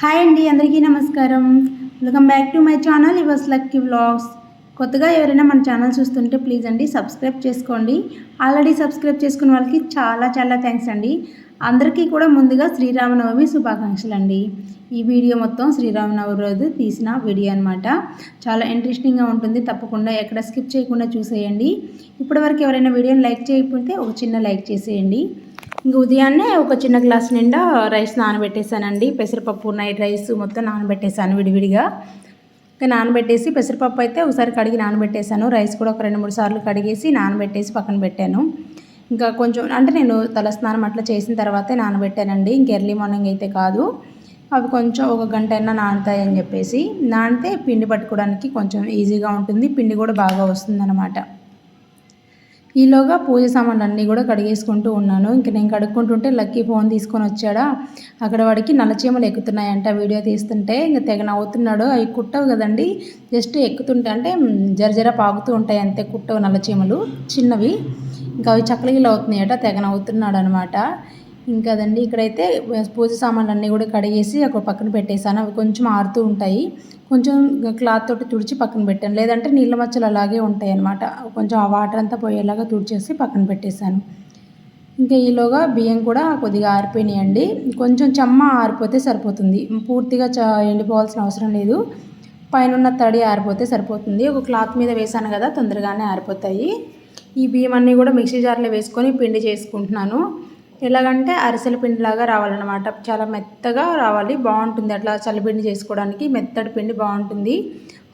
Hi అండి అందరికీ నమస్కారం. Welcome back to my channel ఇవర్స్ lucky vlogs. కొత్తగా ఎవరైనా మన ఛానల్ చూస్తుంటే ప్లీజ్ అండి సబ్స్క్రైబ్ చేసుకోండి. ఆల్రెడీ సబ్స్క్రైబ్ చేసుకున్న వాళ్ళకి చాలా చాలా థ్యాంక్స్ అండి. అందరికీ కూడా ముందుగా శ్రీరామనవమి శుభాకాంక్షలు అండి. ఈ వీడియో మొత్తం శ్రీరామనవమి రోజు తీసిన వీడియో అనమాట చాలా ఇంట్రెస్టింగ్గా ఉంటుంది తప్పకుండా ఎక్కడ స్కిప్ చేయకుండా చూసేయండి. ఇప్పటివరకు ఎవరైనా వీడియోని లైక్ చేయకపోతే ఒక చిన్న లైక్ చేసేయండి. ఇంక ఉదయాన్నే ఒక చిన్న గ్లాస్ నిండా రైస్ నానబెట్టేశానండి. పెసరపప్పు నైట్ రైస్ మొత్తం నానబెట్టేశాను విడివిడిగా. ఇంకా నానబెట్టేసి పెసరపప్పు అయితే ఒకసారి కడిగి నానబెట్టేశాను. రైస్ కూడా ఒక రెండు మూడు సార్లు కడిగేసి నానబెట్టేసి పక్కన పెట్టాను. ఇంకా కొంచెం అంటే నేను తలస్నానం అట్లా చేసిన తర్వాతే నానబెట్టానండి. ఇంక ఎర్లీ మార్నింగ్ అయితే కాదు. అవి కొంచెం ఒక గంట అయినా నానుతాయని చెప్పేసి. నానితే పిండి పట్టుకోవడానికి కొంచెం ఈజీగా ఉంటుంది. పిండి కూడా బాగా వస్తుందన్నమాట. ఈలోగా పూజ సామాన్లు అన్నీ కూడా కడిగేసుకుంటూ ఉన్నాను. ఇంక నేను కడుక్కుంటుంటే లక్కీ ఫోన్ తీసుకొని వచ్చాడా? అక్కడ వాడికి నల్లచీమలు ఎక్కుతున్నాయంట వీడియో తీస్తుంటే. ఇంక తెగ నవ్వుతున్నాడు. అవి కుట్టవు కదండి. జస్ట్ ఎక్కుతుంటే అంటే జరజర పాగుతూ ఉంటాయి అంతే కుట్టవు నల్లచీమలు చిన్నవి. ఇంకా అవి చక్కలగిలు అవుతున్నాయట. తెగ నవ్వుతున్నాడు అనమాట ఇంకదండి ఇక్కడైతే పూజ సామాన్లు అన్నీ కూడా కడిగేసి అక్కడ పక్కన పెట్టేశాను. అవి కొంచెం ఆరుతూ ఉంటాయి. కొంచెం క్లాత్ తోటి తుడిచి పక్కన పెట్టాను. లేదంటే నీళ్ళ మచ్చలు అలాగే ఉంటాయి అనమాట కొంచెం ఆ వాటర్ అంతా పోయేలాగా తుడిచేసి పక్కన పెట్టేశాను. ఇంకా ఈలోగా బియ్యం కూడా కొద్దిగా ఆరిపోయినాయండి. కొంచెం చెమ్మ ఆరిపోతే సరిపోతుంది. పూర్తిగా చ ఎండిపోవాల్సిన అవసరం లేదు. పైన తడి ఆరిపోతే సరిపోతుంది. ఒక క్లాత్ మీద వేసాను కదా తొందరగానే ఆరిపోతాయి. ఈ బియ్యం అన్నీ కూడా మిక్సీ జార్లో వేసుకొని పిండి చేసుకుంటున్నాను. ఎలాగంటే అరిసెల పిండిలాగా రావాలన్నమాట. చాలా మెత్తగా రావాలి బాగుంటుంది. అట్లా చలిపిండి చేసుకోవడానికి మెత్తడి పిండి బాగుంటుంది.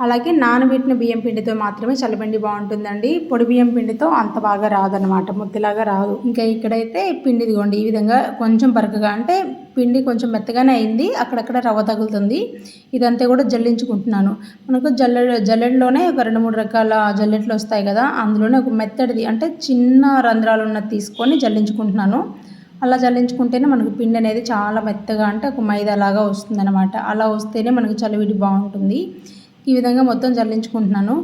అలాగే నానబెట్టిన బియ్యం పిండితో మాత్రమే చలిపిండి బాగుంటుందండి. పొడి బియ్యం పిండితో అంత బాగా రాదనమాట ముద్దలాగా రాదు. ఇంకా ఇక్కడైతే పిండి ఇదిగోండి ఈ విధంగా కొంచెం బరకగా అంటే పిండి కొంచెం మెత్తగానే అయింది. అక్కడక్కడ రవ్వ తగులుతుంది. ఇదంతా కూడా జల్లించుకుంటున్నాను. మనకు జల్ల జల్లెడలోనే ఒక రెండు మూడు రకాల జల్లెట్లు వస్తాయి కదా అందులోనే ఒక మెత్తడిది అంటే చిన్న రంధ్రాలు ఉన్నది తీసుకొని జల్లించుకుంటున్నాను. అలా జల్లించుకుంటేనే మనకు పిండి అనేది చాలా మెత్తగా అంటే ఒక మైదా లాగా వస్తుంది అనమాట అలా వస్తేనే మనకు చలివిడి బాగుంటుంది. ఈ విధంగా మొత్తం జల్లించుకుంటున్నాను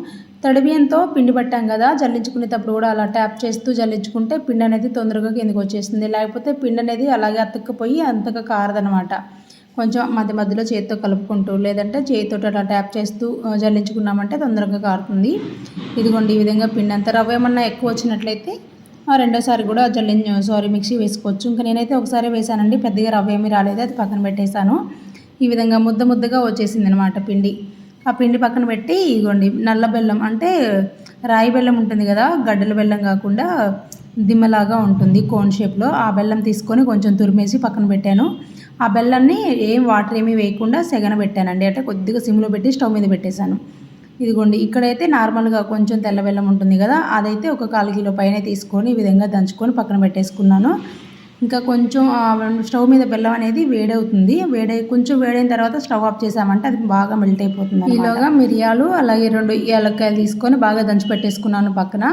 తడిబియ్యంతో పిండి పట్టాం కదా జల్లించుకునేటప్పుడు కూడా అలా ట్యాప్ చేస్తూ జల్లించుకుంటే పిండి అనేది తొందరగా కిందకు వచ్చేస్తుంది. లేకపోతే పిండి అనేది అలాగే అతుక్కుపోయి అంతగా కారదనమాట కొంచెం మధ్య మధ్యలో చేతితో కలుపుకుంటూ లేదంటే చేతితో అలా ట్యాప్ చేస్తూ జల్లించుకున్నామంటే తొందరగా కారుతుంది. ఇదిగోండి ఈ విధంగా పిండి అంత రవ్వ ఏమన్నా ఎక్కువ వచ్చినట్లయితే రెండోసారి కూడా జల్లి సారీ మిక్సీ వేసుకోవచ్చు. ఇంకా నేనైతే ఒకసారి వేసానండి పెద్దగా రవ్వ ఏమీ రాలేదు. అది పక్కన పెట్టేశాను. ఈ విధంగా ముద్ద ముద్దగా వచ్చేసింది అనమాట పిండి. ఆ పిండి పక్కన పెట్టి ఇగోండి నల్ల బెల్లం అంటే రాయి బెల్లం ఉంటుంది కదా గడ్డల బెల్లం కాకుండా దిమ్మలాగా ఉంటుంది కోన్ షేప్లో. ఆ బెల్లం తీసుకొని కొంచెం తురిమేసి పక్కన పెట్టాను. ఆ బెల్లాన్ని ఏం వాటర్ ఏమీ వేయకుండా సెగన పెట్టానండి. అంటే కొద్దిగా సిమ్లో పెట్టి స్టవ్ మీద పెట్టేశాను. ఇదిగోండి ఇక్కడైతే నార్మల్గా కొంచెం తెల్ల బెల్లం ఉంటుంది కదా అదైతే ఒక కాలు కిలో పైన తీసుకొని ఈ విధంగా దంచుకొని పక్కన పెట్టేసుకున్నాను. ఇంకా కొంచెం స్టవ్ మీద బెల్లం అనేది వేడవుతుంది. వేడై కొంచెం వేడైన తర్వాత స్టవ్ ఆఫ్ చేసామంటే అది బాగా మెల్ట్ అయిపోతుంది ఈలోగా మిరియాలు అలాగే రెండు ఏలక్కాయలు తీసుకొని బాగా దంచి పెట్టేసుకున్నాను పక్కన.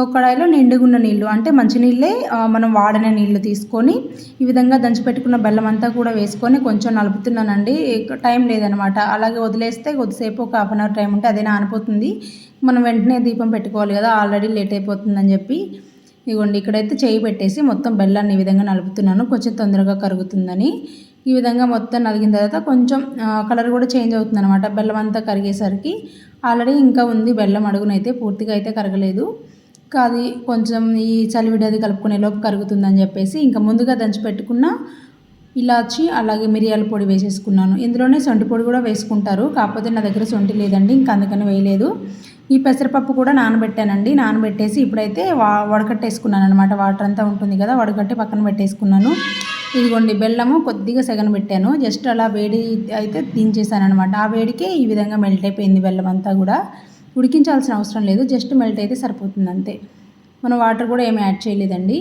ఒక కడాయిలో నిండుగున్న నీళ్ళు అంటే మంచినీళ్ళే మనం వాడిన నీళ్ళు తీసుకొని ఈ విధంగా దంచిపెట్టుకున్న బెల్లం అంతా కూడా వేసుకొని కొంచెం నలుపుతున్నానండి. టైం లేదనమాట అలాగే వదిలేస్తే కొద్దిసేపు ఒక హాఫ్ అన్ అవర్ టైం ఉంటే అదే నానిపోతుంది. మనం వెంటనే దీపం పెట్టుకోవాలి కదా ఆల్రెడీ లేట్ అయిపోతుందని చెప్పి. ఇదిగోండి ఇక్కడైతే చేయి పెట్టేసి మొత్తం బెల్లాన్ని ఈ విధంగా నలుపుతున్నాను. కొంచెం తొందరగా కరుగుతుందని. ఈ విధంగా మొత్తం నలిగిన తర్వాత కొంచెం కలర్ కూడా చేంజ్ అవుతుంది అనమాట బెల్లం అంతా కరిగేసరికి. ఆల్రెడీ ఇంకా ఉంది బెల్లం అడుగునైతే పూర్తిగా అయితే కరగలేదు. అది కొంచెం ఈ చలివిడి అది కలుపుకునే లోపు కరుగుతుందని చెప్పేసి ఇంకా ముందుగా దంచి పెట్టుకున్న ఇలాచి అలాగే మిరియాల పొడి వేసేసుకున్నాను. ఇందులోనే సొంటి పొడి కూడా వేసుకుంటారు. కాకపోతే నా దగ్గర సొంటి లేదండి ఇంకా అందుకని వేయలేదు. ఈ పెసరపప్పు కూడా నానబెట్టానండి. నానబెట్టేసి ఇప్పుడైతే వా వడకట్టేసుకున్నాను అనమాట వాటర్ అంతా ఉంటుంది కదా వడకట్టి పక్కన పెట్టేసుకున్నాను. ఇదిగోండి బెల్లము కొద్దిగా సెగన పెట్టాను. జస్ట్ అలా వేడి అయితే దించేసాను అనమాట ఆ వేడికే ఈ విధంగా మెల్ట్ అయిపోయింది బెల్లం అంతా కూడా. ఉడికించాల్సిన అవసరం లేదు. జస్ట్ మెల్ట్ అయితే సరిపోతుంది అంతే. మనం వాటర్ కూడా ఏమి యాడ్ చేయలేదండి.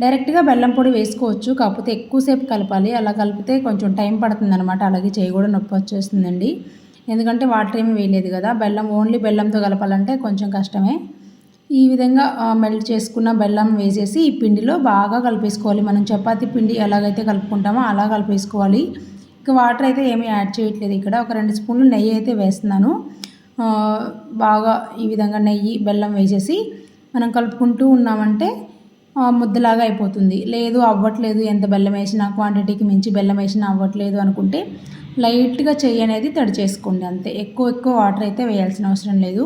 డైరెక్ట్గా బెల్లం పొడి వేసుకోవచ్చు. కాకపోతే ఎక్కువసేపు కలపాలి. అలా కలిపితే కొంచెం టైం పడుతుంది అనమాట అలాగే చేయి కూడా నొప్పి వచ్చేస్తుందండి. ఎందుకంటే వాటర్ ఏమి వేయలేదు కదా. బెల్లం ఓన్లీ బెల్లంతో కలపాలంటే కొంచెం కష్టమే. ఈ విధంగా మెల్ట్ చేసుకున్న బెల్లం వేసేసి ఈ పిండిలో బాగా కలిపేసుకోవాలి. మనం చపాతీ పిండి ఎలాగైతే కలుపుకుంటామో అలా కలిపేసుకోవాలి. ఇంకా వాటర్ అయితే ఏమీ యాడ్ చేయట్లేదు ఇక్కడ. ఒక రెండు స్పూన్లు నెయ్యి అయితే వేస్తున్నాను. బాగా ఈ విధంగా నెయ్యి బెల్లం వేసేసి మనం కలుపుకుంటూ ఉన్నామంటే ముద్దలాగా అయిపోతుంది. లేదు అవ్వట్లేదు ఎంత బెల్లం వేసినా క్వాంటిటీకి మించి బెల్లం వేసినా అవ్వట్లేదు అనుకుంటే లైట్గా చెయ్యి అనేది తడి చేసుకోండి అంతే. ఎక్కువ ఎక్కువ వాటర్ అయితే వేయాల్సిన అవసరం లేదు.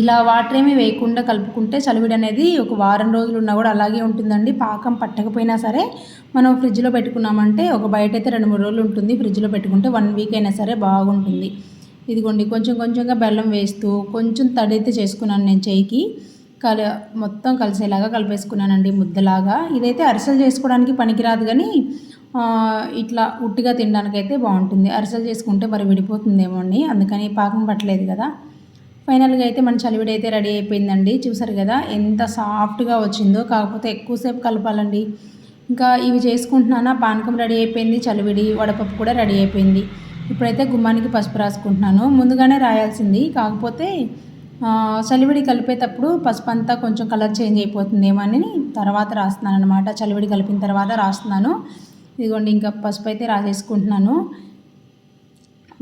ఇలా వాటర్ ఏమీ వేయకుండా కలుపుకుంటే చలివిడి అనేది ఒక వారం రోజులు ఉన్నా కూడా అలాగే ఉంటుందండి. పాకం పట్టకపోయినా సరే మనం ఫ్రిడ్జ్లో పెట్టుకున్నామంటే ఒక బయట అయితే రెండు మూడు రోజులు ఉంటుంది. ఫ్రిడ్జ్లో పెట్టుకుంటే వన్ వీక్ అయినా సరే బాగుంటుంది. ఇదిగోండి కొంచెం కొంచెంగా బెల్లం వేస్తూ కొంచెం తడైతే చేసుకున్నాను నేను చేయికి. కల మొత్తం కలిసేలాగా కలిపేసుకున్నానండి ముద్దలాగా. ఇదైతే అరిసెలు చేసుకోవడానికి పనికిరాదు కానీ ఇట్లా ఉట్టిగా తినడానికైతే బాగుంటుంది. అరిసెలు చేసుకుంటే మరి విడిపోతుందేమో అండి. అందుకని పాకం పట్టలేదు కదా. ఫైనల్గా అయితే మన చలివిడి అయితే రెడీ అయిపోయిందండి. చూసారు కదా ఎంత సాఫ్ట్గా వచ్చిందో. కాకపోతే ఎక్కువసేపు కలపాలండి. ఇంకా ఇవి చేసుకుంటున్నానా? పానకం రెడీ అయిపోయింది చలివిడి వడపప్పు కూడా రెడీ అయిపోయింది. ఇప్పుడైతే గుమ్మానికి పసుపు రాసుకుంటున్నాను. ముందుగానే రాయాల్సింది. కాకపోతే చలివిడి కలిపేటప్పుడు పసుపు అంతా కొంచెం కలర్ చేంజ్ అయిపోతుందేమో అని తర్వాత రాస్తున్నాను అనమాట చలివిడి కలిపిన తర్వాత రాస్తున్నాను. ఇదిగోండి ఇంకా పసుపు అయితే రాసేసుకుంటున్నాను.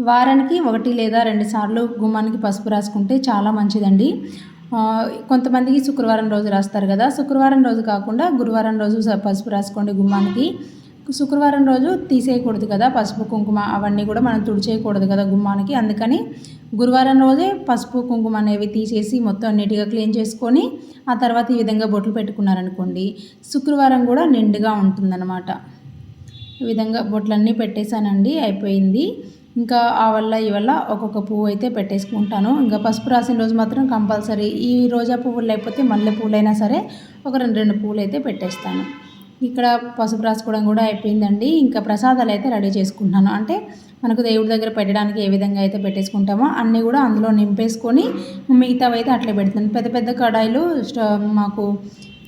వారానికి ఒకటి లేదా రెండు సార్లు గుమ్మానికి పసుపు రాసుకుంటే చాలా మంచిదండి. కొంతమందికి శుక్రవారం రోజు రాస్తారు కదా. శుక్రవారం రోజు కాకుండా గురువారం రోజు పసుపు రాసుకోండి గుమ్మానికి. శుక్రవారం రోజు తీసేయకూడదు కదా పసుపు కుంకుమ అవన్నీ కూడా మనం తుడిచేయకూడదు కదా గుమ్మానికి. అందుకని గురువారం రోజే పసుపు కుంకుమ అనేవి తీసేసి మొత్తం నీట్గా క్లీన్ చేసుకొని ఆ తర్వాత ఈ విధంగా బొట్లు పెట్టుకున్నారనుకోండి శుక్రవారం కూడా నిండుగా ఉంటుందన్నమాట. ఈ విధంగా బొట్లన్నీ పెట్టేశానండి అయిపోయింది. ఇంకా ఆ వల్ల ఈ వల్ల ఒక్కొక్క పువ్వు అయితే పెట్టేసుకుంటాను. ఇంకా పసుపు రాసిన రోజు మాత్రం కంపల్సరీ ఈ రోజా పువ్వులు లేకపోతే మల్లె పువ్వులైనా సరే ఒక రెండు రెండు పువ్వులు అయితే పెట్టేస్తాను. ఇక్కడ పసుపు రాసుకోవడం కూడా అయిపోయిందండి. ఇంకా ప్రసాదాలు అయితే రెడీ చేసుకుంటున్నాను. అంటే మనకు దేవుడి దగ్గర పెట్టడానికి ఏ విధంగా అయితే పెట్టేసుకుంటామో అన్నీ కూడా అందులో నింపేసుకొని మిగతావి అయితే అట్లే పెడతాను పెద్ద పెద్ద కడాయిలు మాకు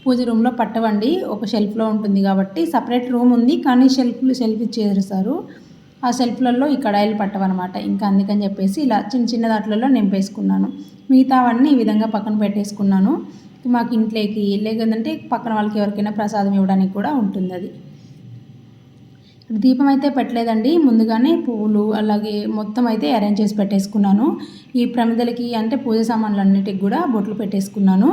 పూజ రూమ్లో పట్టవండి. ఒక షెల్ఫ్లో ఉంటుంది కాబట్టి సపరేట్ రూమ్ ఉంది కానీ షెల్ఫ్లు షెల్ఫ్ ఇచ్చేసారు ఆ సెల్ఫ్లలో ఈ కడాయిలు పట్టవన్నమాట. ఇంకా అందుకని చెప్పేసి ఇలా చిన్న చిన్న దాంట్లలో నింపేసుకున్నాను. మిగతావన్నీ ఈ విధంగా పక్కన పెట్టేసుకున్నాను. మాకు ఇంట్లోకి లేదంటే పక్కన వాళ్ళకి ఎవరికైనా ప్రసాదం ఇవ్వడానికి కూడా ఉంటుంది అది దీపం అయితే పెట్టలేదండి. ముందుగానే పువ్వులు అలాగే మొత్తం అయితే అరేంజ్ చేసి పెట్టేసుకున్నాను. ఈ ప్రమిదలకి అంటే పూజ సామాన్లు అన్నిటికి కూడా బొట్లు పెట్టేసుకున్నాను.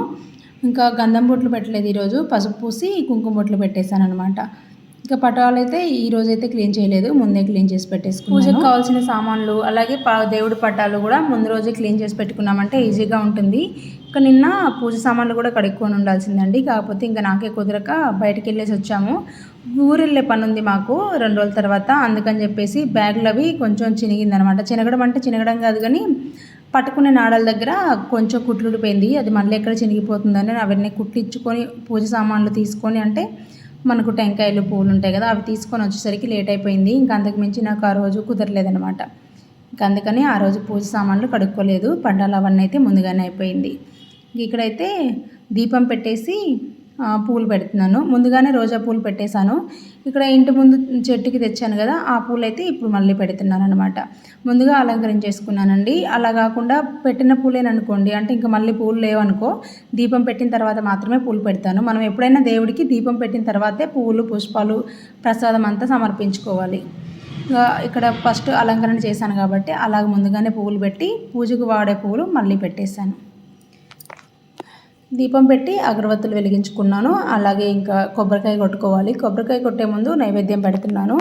ఇంకా గంధం బొట్లు పెట్టలేదు ఈరోజు. పసుపు పూసి కుంకుమ బొట్లు పెట్టేశాను అనమాట ఇంకా పటాలు అయితే ఈ రోజు అయితే క్లీన్ చేయలేదు ముందే క్లీన్ చేసి పెట్టేసుకున్నాను. పూజకు కావాల్సిన సామాన్లు అలాగే దేవుడి పటాలు కూడా ముందు రోజే క్లీన్ చేసి పెట్టుకున్నామంటే ఈజీగా ఉంటుంది. ఇంకా నిన్న పూజ సామాన్లు కూడా కడుక్కొని ఉండాల్సిందండి. కాకపోతే ఇంకా నాకే కుదరక బయటకు వెళ్ళేసి వచ్చాము. ఊరు వెళ్ళే పని ఉంది మాకు రెండు రోజుల తర్వాత. అందుకని చెప్పేసి బ్యాగులు అవి కొంచెం చినిగిందనమాట. చినగడం అంటే చినగడం కాదు కానీ పట్టుకునే నాడల దగ్గర కొంచెం కుట్లుడిపోయింది. అది మళ్ళీ ఎక్కడ చినిగిపోతుందని అవన్నీ కుట్లు ఇచ్చుకొని పూజ సామాన్లు తీసుకొని అంటే మనకు టెంకాయలు పూలు ఉంటాయి కదా అవి తీసుకొని వచ్చేసరికి లేట్ అయిపోయింది. ఇంకా అంతకు మించి నాకు ఆ రోజు కుదరలేదనమాట ఇంకా అందుకని ఆ రోజు పూజ సామాన్లు కడుక్కోలేదు. పండాలు అవన్నీ అయితే ముందుగానే అయిపోయింది. ఇక్కడైతే దీపం పెట్టేసి పూలు పెడుతున్నాను. ముందుగానే రోజా పూలు పెట్టేశాను. ఇక్కడ ఇంటి ముందు చెట్టుకి తెచ్చాను కదా ఆ పూలు అయితే ఇప్పుడు మళ్ళీ పెడుతున్నాను అనమాట ముందుగా అలంకరించేసుకున్నానండి. అలా కాకుండా పెట్టిన పూలేననుకోండి అంటే ఇంకా మళ్ళీ పూలు లేవనుకో దీపం పెట్టిన తర్వాత మాత్రమే పూలు పెడతాను. మనం ఎప్పుడైనా దేవుడికి దీపం పెట్టిన తర్వాతే పూలు పుష్పాలు ప్రసాదం అంతా సమర్పించుకోవాలి. ఇక్కడ ఫస్ట్ అలంకరణ చేశాను కాబట్టి అలాగ ముందుగానే పువ్వులు పెట్టి పూజకు వాడే పువ్వులు మళ్ళీ పెట్టేశాను. దీపం పెట్టి అగరబత్తులు వెలిగించుకున్నాను. అలాగే ఇంకా కొబ్బరికాయ కొట్టుకోవాలి. కొబ్బరికాయ కొట్టే ముందు నైవేద్యం పెడుతున్నాను.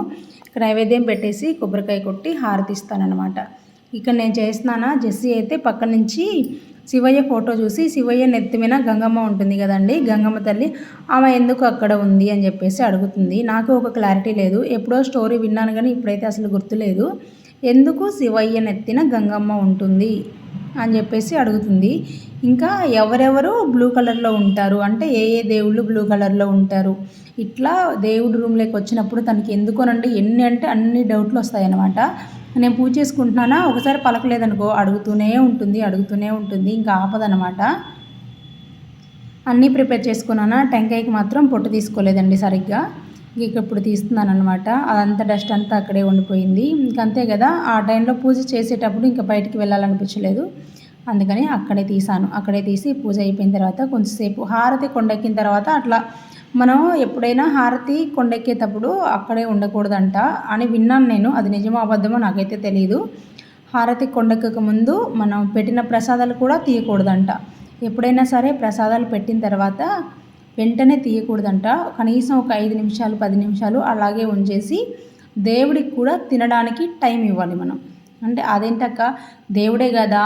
నైవేద్యం పెట్టేసి కొబ్బరికాయ కొట్టి హారతిస్తానమాట ఇక్కడ నేను చేస్తున్నానా? జెస్సీ అయితే పక్క నుంచి శివయ్య ఫోటో చూసి శివయ్య నెత్తిమిన గంగమ్మ ఉంటుంది కదండి గంగమ్మ తల్లి ఆమె ఎందుకు అక్కడ ఉంది? అని చెప్పేసి అడుగుతుంది. నాకు ఒక క్లారిటీ లేదు. ఎప్పుడో స్టోరీ విన్నాను కానీ ఇప్పుడైతే అసలు గుర్తులేదు ఎందుకు శివయ్య నెత్తిన గంగమ్మ ఉంటుంది? అని చెప్పేసి అడుగుతుంది. ఇంకా ఎవరెవరు బ్లూ కలర్లో ఉంటారు? అంటే ఏ ఏ దేవుళ్ళు బ్లూ కలర్లో ఉంటారు? ఇట్లా దేవుడు రూమ్లోకి వచ్చినప్పుడు తనకి ఎందుకోనండి ఎన్ని అంటే అన్ని డౌట్లు వస్తాయన్నమాట. నేను పూజ చేసుకుంటున్నానా? ఒకసారి పలకలేదనుకో అడుగుతూనే ఉంటుంది అడుగుతూనే ఉంటుంది. ఇంకా ఆపదనమాట అన్నీ ప్రిపేర్ చేసుకున్నానా? టెంకాయకి మాత్రం పొట్టు తీసుకోలేదండి సరిగ్గా. ఇక ఇప్పుడు తీస్తున్నాను అనమాట అదంతా డస్ట్ అంతా అక్కడే ఉండిపోయింది. ఇంకంతే కదా ఆ టైంలో పూజ చేసేటప్పుడు ఇంకా బయటికి వెళ్ళాలనిపించలేదు. అందుకని అక్కడే తీసాను అక్కడే తీసి పూజ అయిపోయిన తర్వాత కొంచెంసేపు హారతి కొండెక్కిన తర్వాత అట్లా మనం ఎప్పుడైనా హారతి కొండెక్కేటప్పుడు అక్కడే ఉండకూడదంట అని విన్నాను నేను. అది నిజమో అబద్ధమో నాకైతే తెలియదు హారతి కొండెక్కక ముందు మనం పెట్టిన ప్రసాదాలు కూడా తీయకూడదంట. ఎప్పుడైనా సరే ప్రసాదాలు పెట్టిన తర్వాత వెంటనే తీయకూడదంట. కనీసం ఒక ఐదు నిమిషాలు పది నిమిషాలు అలాగే ఉంచేసి దేవుడికి కూడా తినడానికి టైం ఇవ్వాలి మనం. అంటే అదేంటక్క? దేవుడే కదా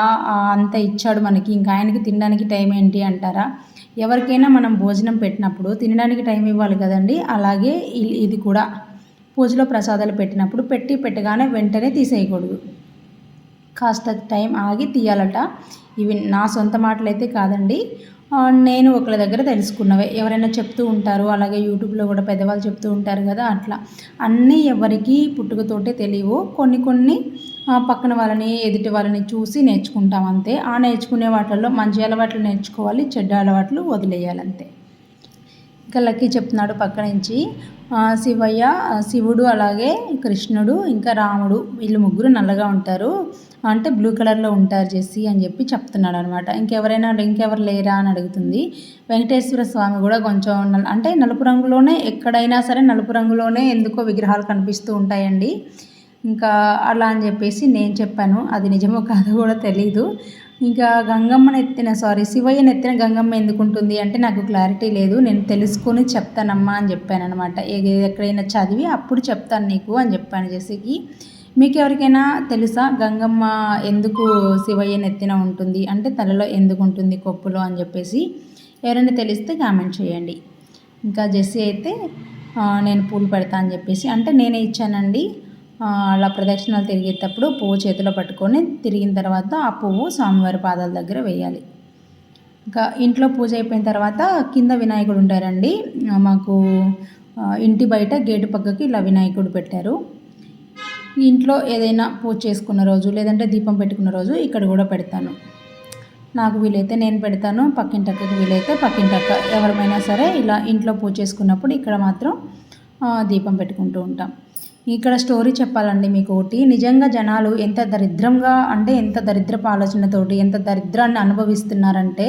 అంత ఇచ్చాడు మనకి ఇంకా ఆయనకి తినడానికి టైం ఏంటి అంటారా? ఎవరికైనా మనం భోజనం పెట్టినప్పుడు తినడానికి టైం ఇవ్వాలి కదండి. అలాగే ఇది కూడా పూజలో ప్రసాదాలు పెట్టినప్పుడు పెట్టి పెట్టగానే వెంటనే తీసేయకూడదు. కాస్త టైం ఆగి తీయాలట. ఇవి నా సొంత మాటలు అయితే కాదండి. నేను ఒకళ్ళ దగ్గర తెలుసుకున్నవే. ఎవరైనా చెప్తూ ఉంటారు అలాగే యూట్యూబ్లో కూడా పెద్దవాళ్ళు చెప్తూ ఉంటారు కదా అట్లా. అన్నీ ఎవరికి పుట్టుకతోటే తెలియవు. కొన్ని కొన్ని పక్కన వాళ్ళని ఎదుటి వాళ్ళని చూసి నేర్చుకుంటాం అంతే. ఆ నేర్చుకునే వాటిల్లో మంచి అలవాట్లు నేర్చుకోవాలి చెడ్డ అలవాట్లు వదిలేయాలి అంతే ఇంకా లక్కీ చెప్తున్నాడు పక్క నుంచి. శివయ్య శివుడు అలాగే కృష్ణుడు ఇంకా రాముడు వీళ్ళు ముగ్గురు నల్లగా ఉంటారు. అంటే బ్లూ కలర్లో ఉంటారు చేసి అని చెప్పి చెప్తున్నాడు అనమాట ఇంకెవరైనా ఇంకెవరు లేరా అని అడుగుతుంది. వెంకటేశ్వర స్వామి కూడా కొంచెం అంటే నలుపు రంగులోనే ఎక్కడైనా సరే నలుపు రంగులోనే ఎందుకో విగ్రహాలు కనిపిస్తూ ఉంటాయండి. ఇంకా అలా అని చెప్పేసి నేను చెప్పాను. అది నిజమో కాదో కూడా తెలీదు. ఇంకా గంగమ్మని ఎత్తిన సారీ శివయ్యని ఎత్తిన గంగమ్మ ఎందుకు ఉంటుంది అంటే నాకు క్లారిటీ లేదు. నేను తెలుసుకొని చెప్తానమ్మా అని చెప్పాను అనమాట ఎక్కడైనా చదివి అప్పుడు చెప్తాను నీకు అని చెప్పాను జెసికి మీకు ఎవరికైనా తెలుసా గంగమ్మ ఎందుకు శివయ్య నెత్తిన ఉంటుంది? అంటే తలలో ఎందుకు ఉంటుంది కొప్పులో? అని చెప్పేసి ఎవరైనా తెలిస్తే కామెంట్ చేయండి. ఇంకా జెస్సీ అయితే నేను పూలు పెడతా అని చెప్పేసి అంటే నేనే ఇచ్చానండి. అలా ప్రదక్షిణాలు తిరిగేటప్పుడు పువ్వు చేతిలో పట్టుకొని తిరిగిన తర్వాత ఆ పువ్వు స్వామివారి పాదాల దగ్గర వేయాలి. ఇంకా ఇంట్లో పూజ అయిపోయిన తర్వాత కింద వినాయకుడు ఉంటారండి. మాకు ఇంటి బయట గేటు పక్కకి ఇలా వినాయకుడు పెట్టారు. ఇంట్లో ఏదైనా పూజ చేసుకున్న రోజు లేదంటే దీపం పెట్టుకున్న రోజు ఇక్కడ కూడా పెడతాను. నాకు వీలైతే నేను పెడతాను పక్కింటక్కకి వీలైతే పక్కింటక్క. ఎవరైనా సరే ఇలా ఇంట్లో పూజ చేసుకున్నప్పుడు ఇక్కడ మాత్రం దీపం పెట్టుకుంటూ ఉంటాం. ఇక్కడ స్టోరీ చెప్పాలండి మీకు ఒకటి నిజంగా జనాలు ఎంత దరిద్రంగా అంటే ఎంత దరిద్రపు ఆలోచనతోటి ఎంత దరిద్రాన్ని అనుభవిస్తున్నారంటే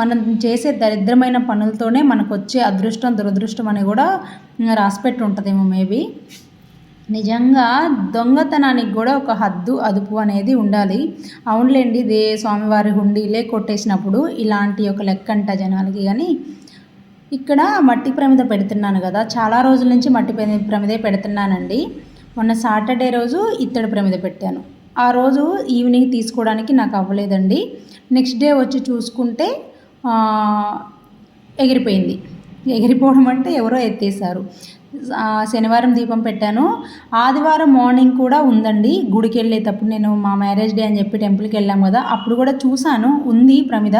మనం చేసే దరిద్రమైన పనులతోనే మనకు వచ్చే అదృష్టం దురదృష్టం అని కూడా రాసిపెట్టి ఉంటుందేమో మేబీ. నిజంగా దొంగతనానికి కూడా ఒక హద్దు అదుపు అనేది ఉండాలి. అవునులేండి దే స్వామివారి హుండీలే కొట్టేసినప్పుడు ఇలాంటి ఒక లెక్క అంట జనాలకి. కానీ ఇక్కడ మట్టి ప్రమిద పెడుతున్నాను కదా చాలా రోజుల నుంచి మట్టి ప్రమిదే పెడుతున్నానండి. మొన్న సాటర్డే రోజు ఇత్తడి ప్రమిద పెట్టాను. ఆ రోజు ఈవినింగ్ తీసుకోవడానికి నాకు అవ్వలేదండి. నెక్స్ట్ డే వచ్చి చూసుకుంటే ఎగిరిపోయింది. ఎగిరిపోవడం అంటే ఎవరో ఎత్తేసారు శనివారం దీపం పెట్టాను. ఆదివారం మార్నింగ్ కూడా ఉందండి. గుడికి వెళ్ళేటప్పుడు నేను మా మ్యారేజ్ డే అని చెప్పి టెంపుల్కి వెళ్ళాం కదా అప్పుడు కూడా చూశాను. ఉంది ప్రమిద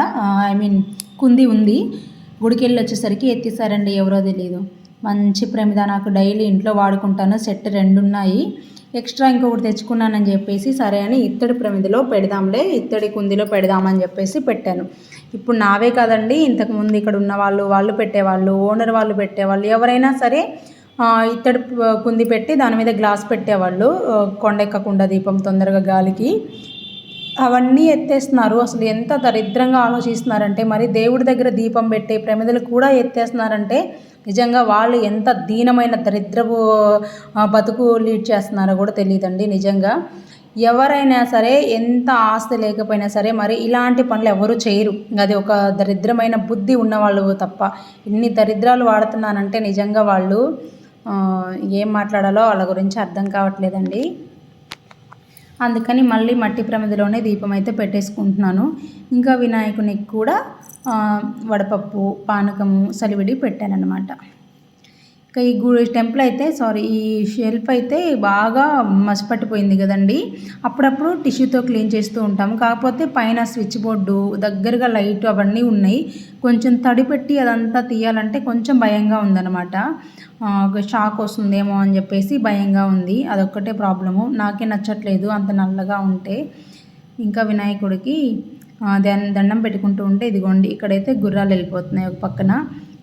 ఐ మీన్ కుంది ఉంది. గుడికి వెళ్ళి వచ్చేసరికి ఎత్తేసారండి ఎవరో తెలియదు మంచి ప్రమిద నాకు డైలీ ఇంట్లో వాడుకుంటాను సెట్ రెండు ఉన్నాయి. ఎక్స్ట్రా ఇంకొకటి తెచ్చుకున్నానని చెప్పేసి సరే అని ఇత్తడి ప్రమిదలో పెడదాంలే ఇత్తడి కుందిలో పెడదామని చెప్పేసి పెట్టాను. ఇప్పుడు నావే కాదండి. ఇంతకుముందు ఇక్కడ ఉన్న వాళ్ళు వాళ్ళు పెట్టేవాళ్ళు ఓనర్ వాళ్ళు పెట్టేవాళ్ళు ఎవరైనా సరే ఇత్తడి కుంది పెట్టి దాని మీద గ్లాస్ పెట్టేవాళ్ళు కొండెక్కకుండా దీపం తొందరగా గాలికి. అవన్నీ ఎత్తేస్తున్నారు. అసలు ఎంత దరిద్రంగా ఆలోచిస్తున్నారంటే మరి దేవుడి దగ్గర దీపం పెట్టే ప్రమిదలు కూడా ఎత్తేస్తున్నారంటే నిజంగా వాళ్ళు ఎంత దీనమైన దరిద్రపు బతుకు లీడ్ చేస్తున్నారో కూడా తెలియదండి. నిజంగా ఎవరైనా సరే ఎంత ఆస్తి లేకపోయినా సరే మరి ఇలాంటి పనులు ఎవరు చేయరు. అది ఒక దరిద్రమైన బుద్ధి ఉన్నవాళ్ళు తప్ప. ఇన్ని దరిద్రాలు వాడుతున్నానంటే నిజంగా వాళ్ళు ఏం మాట్లాడాలో వాళ్ళ గురించి అర్థం కావట్లేదండి. అందుకని మళ్ళీ మట్టి ప్రమిదిలోనే దీపం అయితే పెట్టేసుకుంటున్నాను. ఇంకా వినాయకునికి కూడా వడపప్పు పానకము సలివిడి పెట్టానన్నమాట. ఇంకా ఈ గుడి టెంపుల్ అయితే సారీ ఈ షెల్ఫ్ అయితే బాగా మసిపట్టిపోయింది కదండి. అప్పుడప్పుడు టిష్యూతో క్లీన్ చేస్తూ ఉంటాము కాకపోతే పైన స్విచ్ బోర్డు దగ్గరగా లైట్ అవన్నీ ఉన్నాయి. కొంచెం తడి పెట్టి అదంతా తీయాలంటే కొంచెం భయంగా ఉందన్నమాట. షాక్ వస్తుందేమో అని చెప్పేసి భయంగా ఉంది. అదొక్కటే ప్రాబ్లము నాకే నచ్చట్లేదు అంత నల్లగా ఉంటే. ఇంకా వినాయకుడికి దండం దండం పెట్టుకుంటూ ఉంటే ఇదిగోండి ఇక్కడైతే గుర్రాలు వెళ్ళిపోతున్నాయి ఒక పక్కన.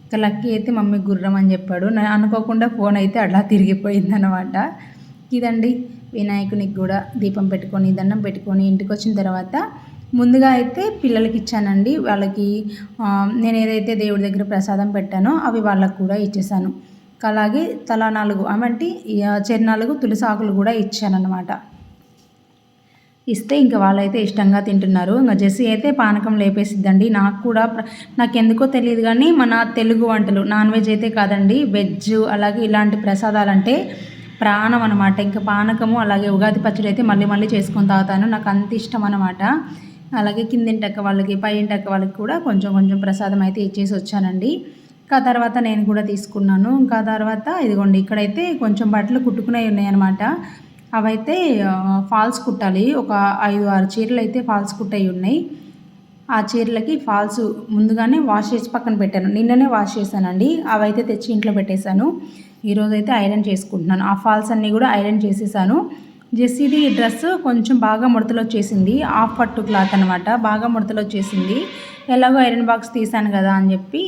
ఇంకా లక్కీ అయితే మమ్మీ గుర్రం అని చెప్పాడు. నేను అనుకోకుండా ఫోన్ అయితే అలా తిరిగిపోయింది అనమాట ఇదండి వినాయకునికి కూడా దీపం పెట్టుకొని దండం పెట్టుకొని ఇంటికి వచ్చిన తర్వాత ముందుగా అయితే పిల్లలకి ఇచ్చానండి. వాళ్ళకి నేను ఏదైతే దేవుడి దగ్గర ప్రసాదం పెట్టానో అవి వాళ్ళకు కూడా ఇచ్చేసాను. అలాగే తలా నాలుగు అంటే చెర్నాలుగు తులసి ఆకులు కూడా ఇచ్చానన్నమాట. ఇస్తే ఇంకా వాళ్ళైతే ఇష్టంగా తింటున్నారు. ఇంకా జెస్సీ అయితే పానకం లేపేసిద్దండి. నాకు కూడా నాకు ఎందుకో తెలియదు కానీ మన తెలుగు వంటలు నాన్ వెజ్ అయితే కాదండి. వెజ్ అలాగే ఇలాంటి ప్రసాదాలంటే ప్రాణం అనమాట ఇంకా పానకము అలాగే ఉగాది పచ్చడి అయితే మళ్ళీ మళ్ళీ చేసుకొని తాగుతాను. నాకు అంత ఇష్టం అనమాట అలాగే కిందింటక్క వాళ్ళకి పైంటక్క వాళ్ళకి కూడా కొంచెం కొంచెం ప్రసాదం అయితే ఇచ్చేసి వచ్చానండి. ఇంకా తర్వాత నేను కూడా తీసుకున్నాను. ఇంకా తర్వాత ఇదిగోండి ఇక్కడైతే కొంచెం బట్టలు కుట్టుకునే ఉన్నాయన్నమాట. అవైతే ఫాల్స్ కుట్టాలి. ఒక ఐదు ఆరు చీరలు అయితే ఫాల్స్ కుట్టయి ఉన్నాయి. ఆ చీరలకి ఫాల్స్ ముందుగానే వాష్ చేసి పక్కన పెట్టాను. నిన్ననే వాష్ చేశానండి. అవైతే తెచ్చి ఇంట్లో పెట్టేశాను. ఈరోజు అయితే ఐరన్ చేసుకుంటున్నాను. ఆ ఫాల్స్ అన్నీ కూడా ఐరన్ చేసేసాను. జెస్సీది డ్రెస్ కొంచెం బాగా ముడతలు వచ్చేసింది. ఆఫ్ పట్టు క్లాత్ అనమాట బాగా ముడతలు వచ్చేసింది. ఎలాగో ఐరన్ బాక్స్ తీసాను కదా అని చెప్పి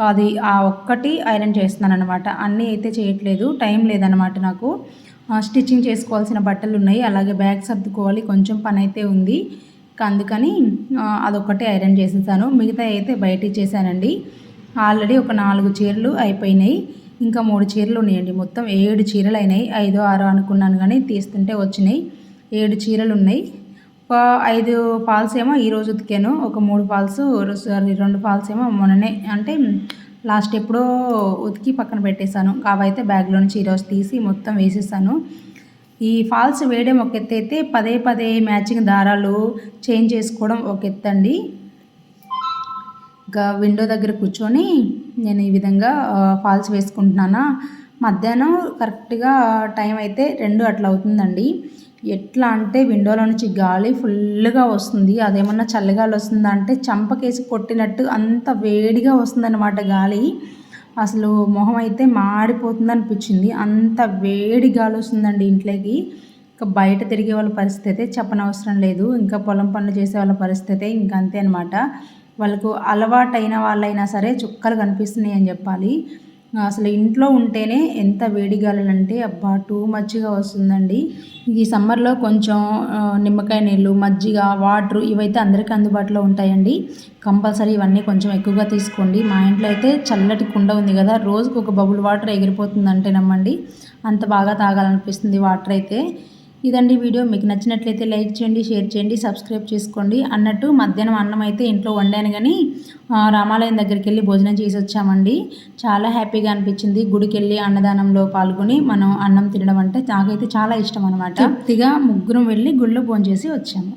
కాదు ఆ ఒక్కటి ఐరన్ చేస్తున్నాను అనమాట అన్నీ అయితే చేయట్లేదు. టైం లేదనమాట నాకు. స్టిచ్చింగ్ చేసుకోవాల్సిన బట్టలు ఉన్నాయి అలాగే బ్యాగ్ సర్దుకోవాలి. కొంచెం పని అయితే ఉంది. అందుకని అదొకటి ఐరన్ చేసేసాను. మిగతా అయితే బయట ఇచ్చేసానండి. ఆల్రెడీ ఒక నాలుగు చీరలు అయిపోయినాయి. ఇంకా మూడు చీరలు ఉన్నాయండి. మొత్తం ఏడు చీరలు అయినాయి ఐదో ఆరో అనుకున్నాను కానీ తీస్తుంటే వచ్చినాయి. ఏడు చీరలు ఉన్నాయి ఒక ఐదు ఫాల్స్ ఏమో ఈరోజు ఉతికాను. ఒక మూడు ఫాల్స్ సారీ రెండు ఫాల్స్ ఏమో మొన్ననే. అంటే లాస్ట్ ఎప్పుడో ఉతికి పక్కన పెట్టేశాను. కావైతే బ్యాగ్లో నుంచి ఈరోజు తీసి మొత్తం వేసేసాను ఈ ఫాల్స్ వేయడం ఒక ఎత్తు అయితే పదే పదే మ్యాచింగ్ దారాలు చేంజ్ చేసుకోవడం ఒక ఎత్తు అండి. ఇంకా విండో దగ్గర కూర్చొని నేను ఈ విధంగా ఫాల్స్ వేసుకుంటున్నానా? మధ్యాహ్నం కరెక్ట్గా టైం అయితే రెండు అట్లా అవుతుందండి. ఎట్లా అంటే విండోలో నుంచి గాలి ఫుల్గా వస్తుంది. అదేమన్నా చల్లగాలి వస్తుందా అంటే చంపకేసి కొట్టినట్టు అంత వేడిగా వస్తుందన్నమాట గాలి. అసలు మొహం అయితే మాడిపోతుంది అనిపించింది. అంత వేడి గాలి వస్తుందండి ఇంట్లోకి. ఇంకా బయట తిరిగే వాళ్ళ పరిస్థితి అయితే చెప్పనవసరం లేదు. ఇంకా పొలం పనులు చేసే వాళ్ళ పరిస్థితి ఇంకా అంతే అనమాట వాళ్ళకు అలవాటైన వాళ్ళైనా సరే చుక్కలు కనిపిస్తున్నాయి అని చెప్పాలి. అసలు ఇంట్లో ఉంటేనే ఎంత వేడి అబ్బా టూ మచ్గా వస్తుందండి. ఈ సమ్మర్లో కొంచెం నిమ్మకాయ నీళ్ళు మజ్జిగ వాటర్ ఇవైతే అందరికీ అందుబాటులో ఉంటాయండి. కంపల్సరీ ఇవన్నీ కొంచెం ఎక్కువగా తీసుకోండి. మా ఇంట్లో అయితే చల్లటి కుండ ఉంది కదా రోజుకు ఒక బబుల్ వాటర్ ఎగిరిపోతుంది అంటే నమ్మండి. అంత బాగా తాగాలనిపిస్తుంది వాటర్ అయితే. ఇదండి వీడియో. మీకు నచ్చినట్లయితే లైక్ చేయండి షేర్ చేయండి సబ్స్క్రైబ్ చేసుకోండి. అన్నట్టు మధ్యాహ్నం అన్నం అయితే ఇంట్లో వండాను కానీ రామాలయం దగ్గరికి వెళ్ళి భోజనం చేసి వచ్చామండి. చాలా హ్యాపీగా అనిపించింది. గుడికి వెళ్ళి అన్నదానంలో పాల్గొని మనం అన్నం తినడం అంటే నాకైతే చాలా ఇష్టం అనమాట తృప్తిగా ముగ్గురం వెళ్ళి గుళ్ళో భోజనం చేసి వచ్చాము.